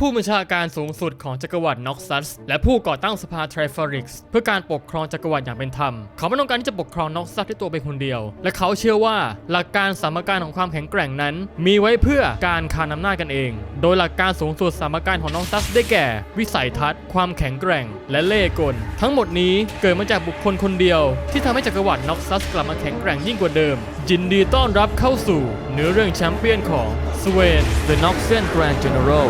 ผู้บัญชาการสูงสุดของจักรวรรดิน็อกซัสและผู้ก่อตั้งสภาทริฟอริกส์เพื่อการปกครองจักรวรรดิอย่างเป็นธรรม เขาไม่ต้องการที่จะปกครองน็อกซัสด้วยตัวเป็นคนเดียว และเขาเชื่อว่าหลักการสมการของความแข็งแกร่งนั้น มีไว้เพื่อการคานอำนาจกันเอง โดยหลักการสูงสุดสมการของน็อกซัสได้แก่ วิสัยทัศน์ ความแข็งแกร่ง และเล่ห์กล ทั้งหมดนี้เกิดมาจากบุคคลคนเดียว ที่ทำให้จักรวรรดิน็อกซัสกลับมาแข็งแกร่งยิ่งกว่าเดิมยินดีต้อนรับเข้าสู่เนื้อเรื่องแชมเปี้ยนของสเวน The Noxian Grand General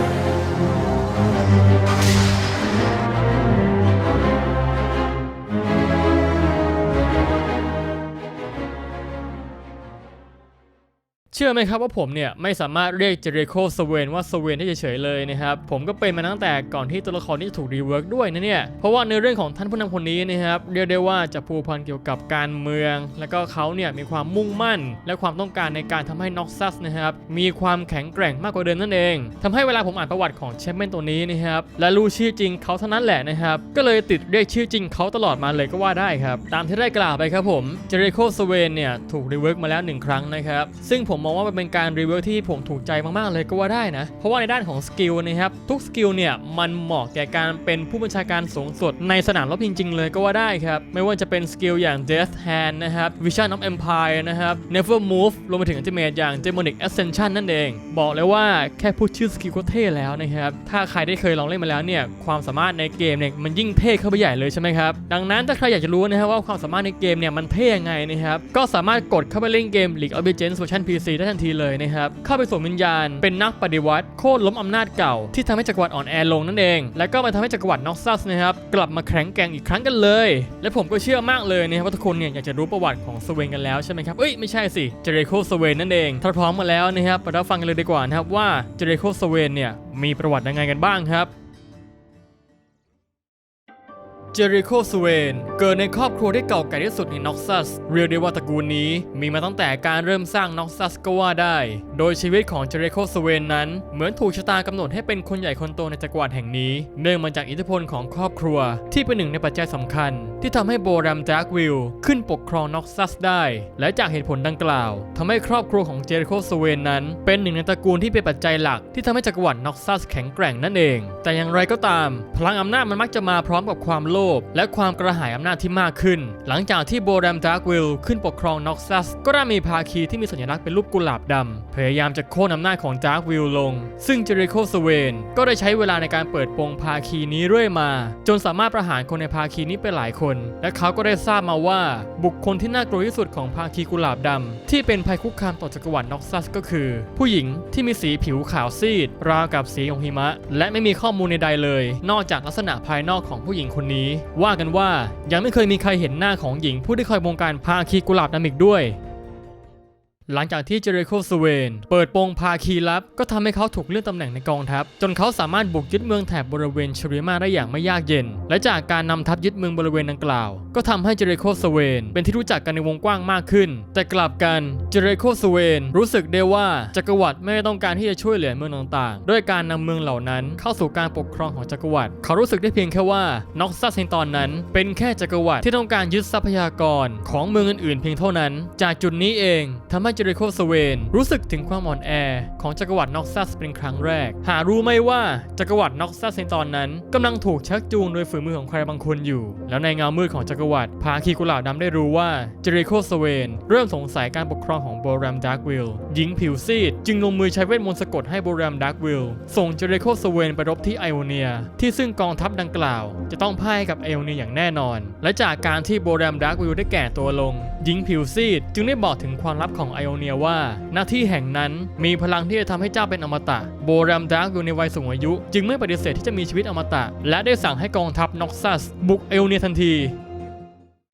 ชื่อไหมครับว่าผมเนี่ยไม่สามารถเรียกเจเรโคสเวนว่าสเวนได้เฉยๆเลยนะครับผมก็เป็นมาตั้งแต่ก่อนที่ตัวละครนี้จะถูกรีเวิร์กด้วยนะเนี่ยเพราะว่าในเรื่องของท่านผู้นำคนนี้นะครับเรียกได้ว่าจะผูกพันเกี่ยวกับการเมือง แล้วก็เขาเนี่ยมีความมุ่งมั่น และความต้องการในการทำให้น็อกซัสนะครับมีความแข็งแกร่งมากกว่าเดิมนั่นเองทำให้เวลาผมอ่านประวัติของแชมเปี้ยนตัวนี้นะครับและรู้ชื่อจริงเขาเท่านั้นแหละนะครับก็เลยติดเรียกชื่อจริงเขาตลอดมาเลยก็ว่าได้ครับตามที่ได้กล่าวไปครับผมเจเรโคสเวนเนี่ยถูกรีเวิร์กมาแล้วหนึ่งครั้งนะครับซึ่งผมมองว่ามันเป็นการรีวิร์กที่ผมถูกใจมากๆเลยก็ว่าได้นะ เพราะว่าในด้านของสกิลนะครับทุกสกิลเนี่ยมันเหมาะแก่การเป็นผู้บัญชาการสูงสุดในสนามรบจริง ๆ เลยก็ว่าได้ครับ ไม่ว่าจะเป็นสกิลอย่าง Death Hand นะครับ Vision of Empire นะครับ Never Move รวมไปถึง Ultimate อย่าง Demonic Ascension นั่นเอง บอกเลยว่าแค่พูดชื่อสกิลก็เท่แล้วนะครับ ถ้าใครได้เคยลองเล่นมาแล้วเนี่ยความสามารถในเกมเนี่ยมันยิ่งเท่เข้าไปใหญ่เลยใช่ไหมครับดังนั้นถ้าใครอยากจะรู้นะครับว่าความสามารถในเกมเนี่ยมันเท่ยังไงนะครับก็สามารถกดเข้าไปเล่นเกม League of Legends เวอร์ชัน PC ได้ทันทีเลยนะครับ เข้าไปสวมวิญญาณ เป็นนักปฏิวัติโค่นล้มอำนาจเก่า ที่ทำให้จักรวรรดิอ่อนแอลงนั่นเอง แล้วก็มาทำให้จักรวรรดิน็อกซัสนะครับกลับมาแข็งแกร่งอีกครั้งกันเลย และผมก็เชื่อมากเลยนะครับว่าทุกคนเนี่ยอยากจะรู้ประวัติของสเวนกันแล้วใช่ไหมครับเอ้ยไม่ใช่สิเจเรโคสเวนนั่นเองถ้าพร้อมมาแล้วนะครับไปรับฟังกันเลยดีกว่านะครับว่าเจเรโคสเวนเนี่ยมีประวัติยังไงกันบ้างครับ เจริโคสเวน เกิดในครอบครัวที่เก่าแก่ที่สุดในน็อกซัส เรียกได้ว่าตระกูลนี้มีมาตั้งแต่การเริ่มสร้างน็อกซัสก็ว่าได้ โดยชีวิตของเจริโคสเวนนั้น เหมือนถูกชะตากำหนดให้เป็นคนใหญ่คนโตในจักรวรรดิแห่งนี้ เนื่องมาจากอิทธิพลของครอบครัว ที่เป็นหนึ่งในปัจจัยสำคัญ ที่ทำให้โบรัมดาร์กวิลขึ้นปกครองน็อกซัสได้ และจากเหตุผลดังกล่าวทำให้ครอบครัวของเจริโคสเวนนั้น เป็นหนึ่งในตระกูลที่เป็นปัจจัยหลัก ที่ทำให้จักรวรรดิน็อกซัสแข็งแกร่งนั่นเอง แต่อย่างไรก็ตาม พลังอำนาจมันมักจะมาพร้อมกับความโลภและความกระหายอำนาจที่มากขึ้น หลังจากที่โบรัมดาร์กวิลขึ้นปกครองน็อกซัสก็ได้มีภาคีที่มีสัญลักษณ์เป็นรูปกุหลาบดำพยายามจะโค่นอำนาจของดาร์กวิลลง ซึ่งเจริโคสเวนก็ได้ใช้เวลาในการเปิดโปงภาคีนี้เรื่อยมา จนสามารถประหารคนในภาคีนี้ไปหลายคน และเขาก็ได้ทราบมาว่า บุคคลที่น่ากลัวที่สุดของภาคีกุหลาบดำที่เป็นภัยคุกคามต่อจักรวรรดิน็อกซัสก็คือ ผู้หญิงที่มีสีผิวขาวซีด ราวกับสีของหิมะ และไม่มีข้อมูลใดๆเลย นอกจากลักษณะภายนอกของผู้หญิงคนนี้ว่ากันว่ายังไม่เคยมีใครเห็นหน้าของหญิงผู้ที่คอยบงการพาคีกุหลาบดำอีกด้วย หลังจากที่เจเรโคสเวนเปิดโปงภาคีลับ ก็ทำให้เขาถูกเลื่อนตำแหน่งในกองทัพ จนเขาสามารถบุกยึดเมืองแถบบริเวณชริมาได้อย่างไม่ยากเย็น และจากการนำทัพยึดเมืองบริเวณดังกล่าว ก็ทำให้เจเรโคสเวนเป็นที่รู้จักกันในวงกว้างมากขึ้น แต่กลับกันเจเรโคสเวนรู้สึกได้ว่าจักรวรรดิไม่ได้ต้องการที่จะช่วยเหลือเมืองต่างๆ ด้วยการนำเมืองเหล่านั้นเข้าสู่การปกครองของจักรวรรดิเขารู้สึกได้เพียงแค่ว่าน็อกซัสในตอนนั้น เป็นแค่จักรวรรดิที่ต้องการยึดทรัพยากรของเมืองอื่นๆ เพียงเท่านั้น จากจุดนี้เองทำให้เจเรโคสเวน รู้สึกถึงความอ่อนแอ ของจักรวรรดิน็อกซัสเป็นครั้งแรก หารู้ไหมว่าจักรวรรดิน็อกซัสในตอนนั้นกำลังถูกชักจูงโดยฝีมือของใครบางคนอยู่ แล้วในเงามืดของจักรวรรดิพาคีกุหลาบดำได้รู้ว่าเจริโคสเวนเริ่มสงสัยการปกครองของโบรัมดาร์กวิลหญิงผิวซีดจึงลงมือใช้เวทมนต์สะกดให้โบรัมดาร์กวิลส่งเจริโคสเวนไปรบที่ไอโอเนีย ที่ซึ่งกองทัพดังกล่าว จะต้องพ่ายกับไอโอเนียอย่างแน่นอน และจากการที่โบรัมดาร์กวิลได้แก่ตัวลง หญิงผิวซีดจึงได้บอกถึงความลับของไอโอเนียว่า หน้าที่แห่งนั้นมีพลังที่จะทำให้เจ้าเป็นอมตะ โบรัมดาร์กอยู่ในวัยสูงอายุ จึงไม่ปฏิเสธที่จะมีชีวิตอมตะ และได้สั่งให้กองทัพน็อกซัสบุกไอโอเนียทันที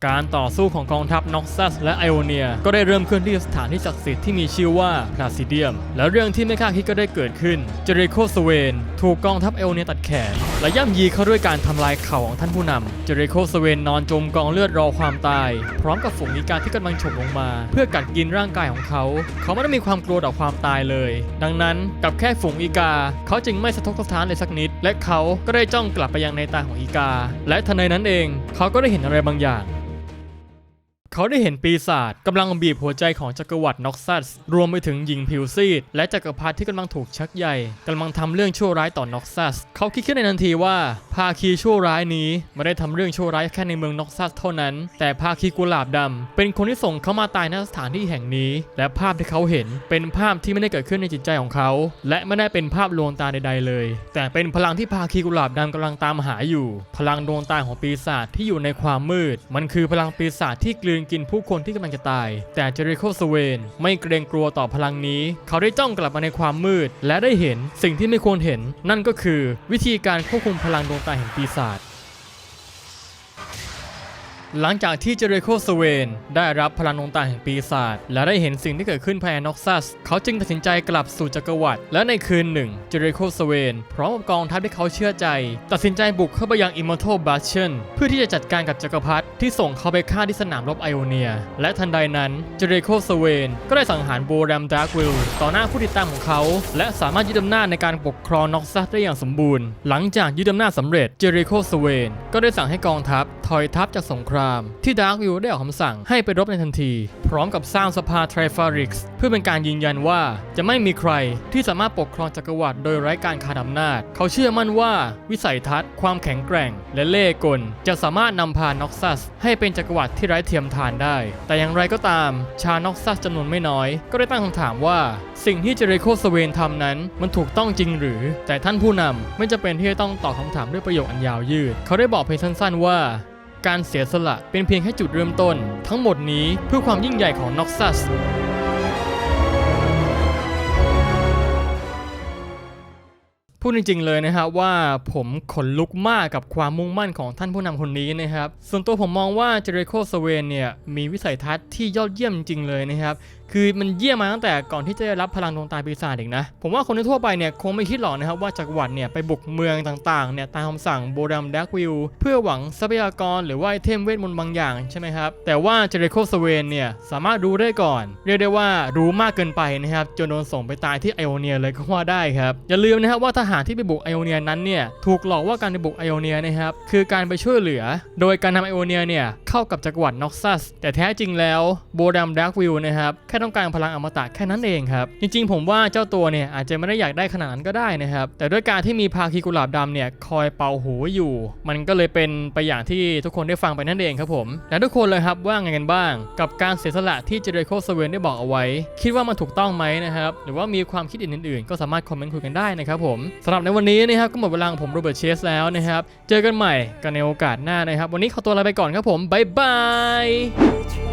การต่อสู้ของกองทัพน็อกซัสและไอโอเนีย ก็ได้เริ่มขึ้นที่สถานที่ศักดิ์สิทธิ์ที่มีชื่อว่าพลาซิเดียม และเรื่องที่ไม่คาดคิดก็ได้เกิดขึ้น เจเรโคสเวน ถูกกองทัพไอโอเนียตัดแขน และย่ำยีเขาด้วยการทำลายเข่าของท่านผู้นำ เจเรโคสเวนนอนจมกองเลือดรอความตาย พร้อมกับฝูงอีกาที่กำลังฉกลงมา เพื่อกัดกินร่างกายของเขา เขาไม่ได้มีความกลัวต่อความตายเลย ดังนั้นกับแค่ฝูงอีกา เขาจึงไม่สะทกสะท้านเลยสักนิด และเขาก็ได้จ้องกลับไปยังในตาของอีกา และทันใดนั้นเอง เขาก็ได้เห็นอะไรบางอย่าง เขาได้เห็นปีศาจกำลังบีบหัวใจของจักรวรรดิน็อกซัส รวมไปถึงหญิงผิวซีด และจักรพรรดิที่กำลังถูกชักใยกำลังทำเรื่องชั่วร้ายต่อน็อกซัส เขาคิดขึ้นในทันทีว่า ภาคีชั่วร้ายนี้ไม่ได้ทำเรื่องชั่วร้ายแค่ในเมืองน็อกซัสเท่านั้น แต่ภาคีกุหลาบดำเป็นคนที่ส่งเขามาตายณสถานที่แห่งนี้ และภาพที่เขาเห็นเป็นภาพที่ไม่ได้เกิดขึ้นในจิตใจของเขา และไม่ได้เป็นภาพลวงตาใด ๆ เลย แต่เป็นพลังที่ภาคีกุหลาบดำกำลังตามหาอยู่ พลังดวงตาของปีศาจที่อยู่ในความมืด มันคือพลังปีศาจที่กลืนกินผู้คนที่กำลังจะตาย แต่เจอริโคสเวนไม่เกรงกลัวต่อพลังนี้ เขาได้จ้องกลับมาในความมืด และได้เห็นสิ่งที่ไม่ควรเห็น นั่นก็คือวิธีการควบคุมพลังดวงตาแห่งปีศาจ หลังจากที่เจเรโคสเวนได้รับพลังดวงตาแห่งปีศาจและได้เห็นสิ่งที่เกิดขึ้นภายในน็อกซัส เขาจึงตัดสินใจกลับสู่จักรวรรดิและในคืนหนึ่งเจเรโคสเวนพร้อมกับกองทัพที่เขาเชื่อใจ ตัดสินใจบุกเข้าไปยังอิมมอร์ทัลบัชเชนเพื่อที่จะจัดการกับจักรพรรดิที่ส่งเขาไปฆ่าที่สนามรบไอโอเนีย และทันใดนั้นเจเรโคสเวนก็ได้สังหารโบแรมดาร์กวิลต่อหน้าผู้ติดตามของเขา และสามารถยึดอำนาจในการปกครองน็อกซัสได้อย่างสมบูรณ์ หลังจากยึดอำนาจสำเร็จเจเรโคสเวนก็ได้สั่งให้กองทัพ ถอยทัพจากสงคราม ที่ดาร์กวิลได้ออกคำสั่งให้ไปรบในทันที พร้อมกับสร้างสภาไทรฟาริกส์เพื่อเป็นการยืนยันว่าจะไม่มีใครที่สามารถปกครองจักรวรรดิโดยไร้การขาดอำนาจ เขาเชื่อมั่นว่าวิสัยทัศน์ ความแข็งแกร่ง และเล่ห์กล จะสามารถนำพาน็อกซัส ให้เป็นจักรวรรดิที่ไร้เทียมทานได้ แต่อย่างไรก็ตาม ชาน็อกซัสจำนวนไม่น้อย ก็ได้ตั้งคำถามว่า สิ่งที่เจเรโคสเวนทำนั้นมันถูกต้องจริงหรือ แต่ท่านผู้นำไม่จะเป็นที่จะต้องตอบคำถามด้วยประโยคอันยาวยืด เขาได้บอกเพียงสั้นๆว่า การเสียสละเป็นเพียงแค่จุดเริ่มต้น ทั้งหมดนี้เพื่อความยิ่งใหญ่ของน็อกซัสพูดจริงๆเลยนะครับว่าผมขนลุกมากกับความมุ่งมั่นของท่านผู้นำคนนี้นะครับ ส่วนตัวผมมองว่าเจเรโคสเวนเนี่ยมีวิสัยทัศน์ที่ยอดเยี่ยมจริงๆเลยนะครับ คือมันเยี่ยมมาตั้งแต่ก่อนที่จะได้รับพลังดวงตาปีศาจอีกนะ ผมว่าคนทั่วไปเนี่ยคงไม่คิดหรอกนะครับว่าจักรวรรดิเนี่ยไปบุกเมืองต่างๆเนี่ยตามคำสั่งโบรัมดักวิลเพื่อหวังทรัพยากรหรือว่าไอเทมเวทมนต์บางอย่างใช่ไหมครับ แต่ว่าเจเรโคสเวนเนี่ยสามารถรู้ได้ก่อน เรียกได้ว่ารู้มากเกินไปนะครับจนโดนส่งไปตายที่ไอโอเนียเลยก็ว่าได้ครับ อย่าลืมนะครับว่าทหารที่ไปบุกไอโอเนียนั้นเนี่ยถูกหลอกว่าการไปบุกไอโอเนียนะครับคือการไปช่วยเหลือ โดยการนำไอโอเนียเนี่ยเข้ากับจักรวรรดิน็อกซัสแต่แท้จริงแล้วโบรัมดักวิลนะครับแค่ต้องการพลังอมตะแค่นั้นเองครับ จริงๆ ผมว่าเจ้าตัวเนี่ยอาจจะไม่ได้อยากได้ขนาดนั้นก็ได้นะครับ แต่ด้วยการที่มีภาคีกุหลาบดำเนี่ยคอยเป่าหูอยู่ มันก็เลยเป็นไปอย่างที่ทุกคนได้ฟังไปนั่นเองครับผม และทุกคนเลยครับว่าไงกันบ้าง กับการเสียสละที่เจเรโคสเวนได้บอกเอาไว้ คิดว่ามันถูกต้องไหมนะครับ หรือว่ามีความคิดอื่นๆ ก็สามารถคอมเมนต์คุยกันได้นะครับผมสำหรับในวันนี้นะครับก็หมดเวลาของผมโรเบิร์ตเชสแล้วนะครับเจอกันใหม่กันในโอกาสหน้านะครับ วันนี้ขอตัวลาไปก่อนครับผมบ๊ายบาย